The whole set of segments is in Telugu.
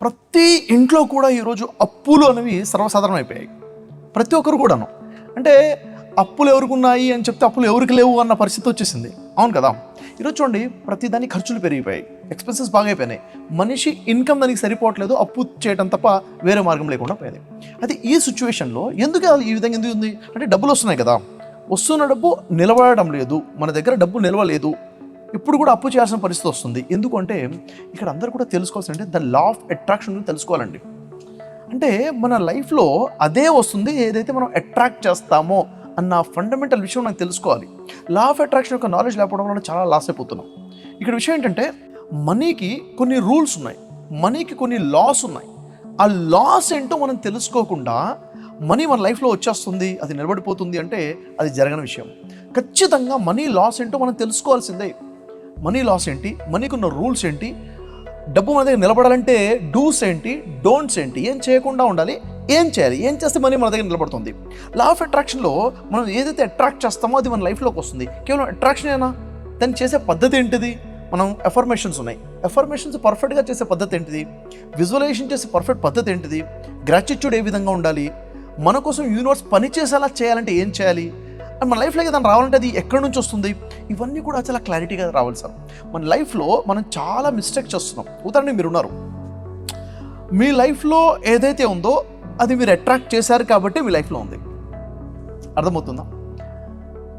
ప్రతి ఇంట్లో కూడా ఈరోజు అప్పులు అనేవి సర్వసాధారణం అయిపోయాయి ప్రతి ఒక్కరు కూడాను. అంటే అప్పులు ఎవరికి ఉన్నాయి అని చెప్తే అప్పులు ఎవరికి లేవు అన్న పరిస్థితి వచ్చేసింది. అవును కదా? ఈరోజు చూడండి ప్రతిదాని ఖర్చులు పెరిగిపోయాయి. ఎక్స్పెన్సెస్ బాగా అయిపోయినాయి. మనిషి ఇన్కమ్ దానికి సరిపోవట్లేదు అప్పు చేయడం తప్ప వేరే మార్గం లేకుండా పోయింది. అయితే ఈ సిచ్యువేషన్లో ఎందుకు ఈ విధంగా ఎందుకు ఉంది? అంటే డబ్బులు వస్తున్నాయి కదా. వస్తున్న డబ్బు నిలబడడం లేదు. మన దగ్గర డబ్బు నిలవలేదు ఇప్పుడు కూడా అప్పు చేయాల్సిన పరిస్థితి వస్తుంది. ఎందుకంటే ఇక్కడ అందరూ కూడా తెలుసుకోవాల్సి అంటే ద లా ఆఫ్ అట్రాక్షన్ తెలుసుకోవాలండి. అంటే మన లైఫ్లో అదే వస్తుంది ఏదైతే మనం అట్రాక్ట్ చేస్తామో అన్న ఫండమెంటల్ విషయం నాకు తెలుసుకోవాలి. లా ఆఫ్ అట్రాక్షన్ యొక్క నాలెడ్జ్ లేకపోవడం వల్ల చాలా లాస్ అయిపోతున్నాం. ఇక్కడ విషయం ఏంటంటే మనీకి కొన్ని రూల్స్ ఉన్నాయి. మనీకి కొన్ని లాస్ ఉన్నాయి. ఆ లాస్ ఏంటో మనం తెలుసుకోకుండా మనీ మన లైఫ్లో వచ్చేస్తుంది అది నిలబడిపోతుంది అంటే అది జరగని విషయం. ఖచ్చితంగా మనీ లాస్ ఏంటో మనం తెలుసుకోవాల్సిందే. మనీ లాస్ ఏంటి? మనీకి ఉన్న రూల్స్ ఏంటి? డబ్బు మన దగ్గర నిలబడాలంటే డూస్ ఏంటి? డోంట్స్ ఏంటి? ఏం చేయకుండా ఉండాలి? ఏం చేయాలి? ఏం చేస్తే మనీ మన దగ్గర నిలబడుతుంది? లా ఆఫ్ అట్రాక్షన్లో మనం ఏదైతే అట్రాక్ట్ చేస్తామో అది మన లైఫ్లోకి వస్తుంది. కేవలం అట్రాక్షన్ అయినా దాన్ని చేసే పద్ధతి ఏంటిది? మనం ఎఫర్మేషన్స్ ఉన్నాయి. ఎఫర్మేషన్స్ పర్ఫెక్ట్గా చేసే పద్ధతి ఏంటిది? విజువలైజేషన్ చేసే పర్ఫెక్ట్ పద్ధతి ఏంటిది? గ్రాటిట్యూడ్ ఏ విధంగా ఉండాలి? మన కోసం యూనివర్స్ పని చేసేలా చేయాలంటే ఏం చేయాలి? అండ్ మన లైఫ్లోకి ఏదైనా రావాలంటే అది ఎక్కడి నుంచి వస్తుంది? ఇవన్నీ కూడా చాలా క్లారిటీగా రావాలి సార్. మన లైఫ్లో మనం చాలా మిస్టేక్ చేస్తున్నాం. ఉదాహరణకి మీరు ఉన్నారు. మీ లైఫ్లో ఏదైతే ఉందో అది మీరు అట్రాక్ట్ చేశారు కాబట్టి మీ లైఫ్లో ఉంది. అర్థమవుతుందా?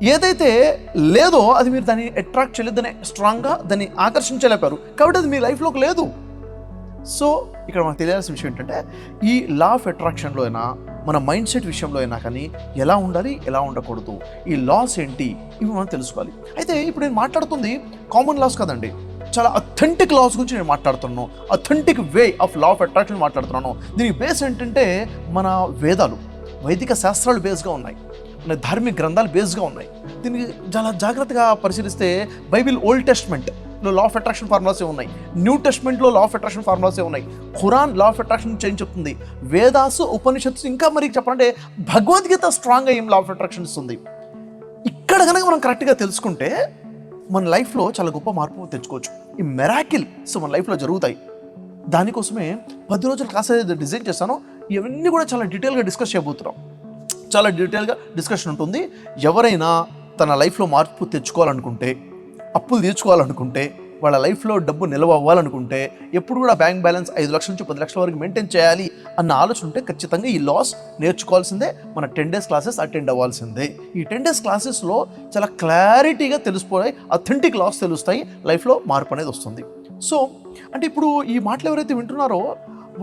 ఏదైతే లేదో అది మీరు దాన్ని అట్రాక్ట్ చేయలేదు దాన్ని స్ట్రాంగ్గా దాన్ని ఆకర్షించలేపారు కాబట్టి అది మీ లైఫ్లోకి లేదు. సో ఇక్కడ మనకు తెలియాల్సిన విషయం ఏంటంటే ఈ లా ఆఫ్ అట్రాక్షన్లో అయినా మన మైండ్ సెట్ విషయంలో అయినా కానీ ఎలా ఉండాలి ఎలా ఉండకూడదు ఈ లాస్ ఏంటి ఇవి మనం తెలుసుకోవాలి. అయితే ఇప్పుడు నేను మాట్లాడుతుంది కామన్ లాస్ కదండి. చాలా అథెంటిక్ లాస్ గురించి నేను మాట్లాడుతున్నాను. Authentic way of law of attraction మాట్లాడుతున్నాను. దీనికి బేస్ ఏంటంటే మన వేదాలు వైదిక శాస్త్రాలు బేస్గా ఉన్నాయి. ధార్మిక గ్రంథాలు బేస్గా ఉన్నాయి. దీనికి చాలా జాగ్రత్తగా పరిశీలిస్తే బైబిల్ ఓల్డ్ టెస్ట్మెంట్ లో లా ఆఫ్ అట్రాక్షన్ ఫార్ములాసే ఉన్నాయి? న్యూ టెస్ట్మెంట్లో లా ఆఫ్ అట్రాక్షన్ ఫార్ములాసే ఉన్నాయి? Quran law of attraction change చెప్తుంది? వేదాసు ఉపనిషత్తు ఇంకా మరి చెప్పాలంటే భగవద్గీత స్ట్రాంగ్ ఏం లా ఆఫ్ అట్రాక్షన్ ఇస్తుంది? ఇక్కడ కనుక మనం కరెక్ట్గా తెలుసుకుంటే మన లైఫ్లో చాలా గొప్ప మార్పు తెచ్చుకోవచ్చు. ఈ మెరాకిల్స్ మన లైఫ్లో జరుగుతాయి. దానికోసమే పది రోజులు క్లాస్ డిజైన్ చేస్తాను ఇవన్నీ కూడా చాలా డీటెయిల్గా డిస్కస్ చేయబోతున్నాం. చాలా డీటెయిల్గా డిస్కషన్ ఉంటుంది. ఎవరైనా తన లైఫ్లో మార్పు తెచ్చుకోవాలనుకుంటే అప్పులు తీర్చుకోవాలనుకుంటే వాళ్ళ లైఫ్లో డబ్బు నిల్వ అవ్వాలనుకుంటే ఎప్పుడు కూడా బ్యాంక్ బ్యాలెన్స్ ఐదు లక్షల నుంచి పది లక్షల వరకు మెయింటైన్ చేయాలి అన్న ఆలోచన ఉంటే ఖచ్చితంగా ఈ లాస్ నేర్చుకోవాల్సిందే మన టెన్ డేస్ క్లాసెస్ అటెండ్ అవ్వాల్సిందే. ఈ టెన్ డేస్ క్లాసెస్లో చాలా క్లారిటీగా తెలిసిపోయి అథెంటిక్ లాస్ తెలుస్తాయి లైఫ్లో మార్పు అనేది వస్తుంది. సో అంటే ఇప్పుడు ఈ మాటలు ఎవరైతే వింటున్నారో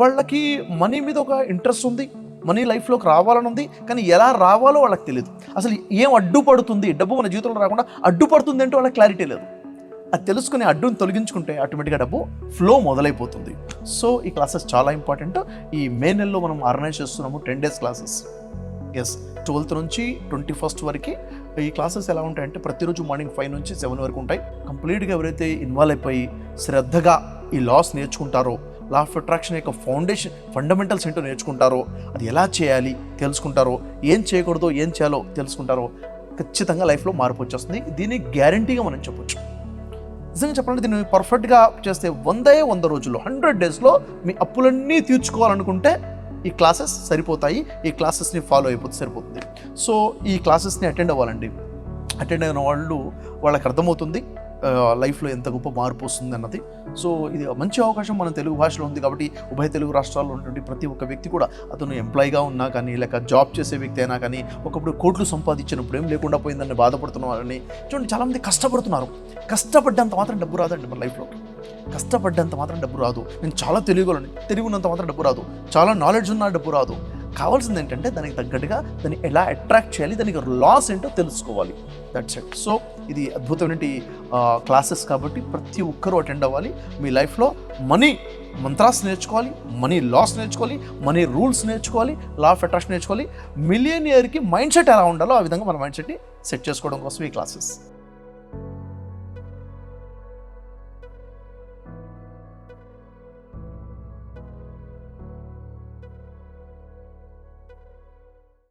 వాళ్ళకి మనీ మీద ఒక ఇంట్రెస్ట్ ఉంది. మనీ లైఫ్లోకి రావాలని ఉంది కానీ ఎలా రావాలో వాళ్ళకి తెలియదు అసలు ఏం అడ్డుపడుతుంది డబ్బు మన జీవితంలో రాకుండా అడ్డుపడుతుంది అంటే వాళ్ళకి క్లారిటీ లేదు. అది తెలుసుకుని అడ్డుని తొలగించుకుంటే ఆటోమేటిక్గా డబ్బు ఫ్లో మొదలైపోతుంది. సో ఈ క్లాసెస్ చాలా ఇంపార్టెంట్ ఈ మే నెలలో మనం ఆర్గనైజ్ చేస్తున్నాము టెన్ డేస్ క్లాసెస్ ఎస్ ట్వెల్త్ నుంచి ట్వంటీ ఫస్ట్ వరకు ఈ క్లాసెస్ ఎలా ఉంటాయంటే ప్రతిరోజు మార్నింగ్ ఫైవ్ నుంచి సెవెన్ వరకు ఉంటాయి. కంప్లీట్గా ఎవరైతే ఇన్వాల్వ్ అయిపోయి శ్రద్ధగా ఈ లాస్ నేర్చుకుంటారో లా ఆఫ్ అట్రాక్షన్ యొక్క ఫౌండేషన్ ఫండమెంటల్స్ ఏంటో నేర్చుకుంటారో అది ఎలా చేయాలి తెలుసుకుంటారో ఏం చేయకూడదో ఏం చేయాలో తెలుసుకుంటారో ఖచ్చితంగా లైఫ్లో మార్పు వచ్చేస్తుంది. దీన్ని గ్యారంటీగా మనం చెప్పొచ్చు. నిజంగా చెప్పాలంటే దీన్ని పర్ఫెక్ట్గా చేస్తే వందే వంద రోజుల్లో హండ్రెడ్ డేస్లో మీ అప్పులన్నీ తీర్చుకోవాలనుకుంటే ఈ క్లాసెస్ సరిపోతాయి ఈ క్లాసెస్ని ఫాలో అయిపోతే సరిపోతుంది. సో ఈ క్లాసెస్ని అటెండ్ అవ్వాలండి. అటెండ్ అయిన వాళ్ళు వాళ్ళకి అర్థమవుతుంది. లైఫ్లో ఎంత గొప్ప మార్పు వస్తుంది అన్నది. సో ఇది మంచి అవకాశం మన తెలుగు భాషలో ఉంది కాబట్టి ఉభయ తెలుగు రాష్ట్రాల్లో ఉన్నటువంటి ప్రతి ఒక్క వ్యక్తి కూడా అతను ఎంప్లాయీగా ఉన్నా కానీ లేక జాబ్ చేసే వ్యక్తి అయినా కానీ ఒకప్పుడు కోట్లు సంపాదించినప్పుడు ఏం లేకుండా పోయిందని బాధపడుతున్నారని చూడండి చాలామంది కష్టపడుతున్నారు. కష్టపడ్డంత మాత్రం డబ్బు రాదండి మన లైఫ్లో. కష్టపడ్డంత మాత్రం డబ్బు రాదు. నేను చాలా తెలియగలను తెలివి ఉన్నంత మాత్రం డబ్బు రాదు. చాలా నాలెడ్జ్ ఉన్న డబ్బు రాదు. కావాల్సింది ఏంటంటే దానికి తగ్గట్టుగా దాన్ని ఎలా అట్రాక్ట్ చేయాలి దానికి లాస్ ఏంటో తెలుసుకోవాలి. దట్స్ ఇట్ సో ఇది అద్భుతమైన క్లాసెస్ కాబట్టి ప్రతి ఒక్కరూ అటెండ్ అవ్వాలి. మీ లైఫ్లో మనీ మంత్రాస్ నేర్చుకోవాలి మనీ లాస్ నేర్చుకోవాలి మనీ రూల్స్ నేర్చుకోవాలి లా ఆఫ్ అట్రాక్షన్ నేర్చుకోవాలి. మిలియనియర్కి మైండ్ సెట్ ఎలా ఉండాలో ఆ విధంగా మన మైండ్ సెట్ని సెట్ చేసుకోవడం కోసం ఈ క్లాసెస్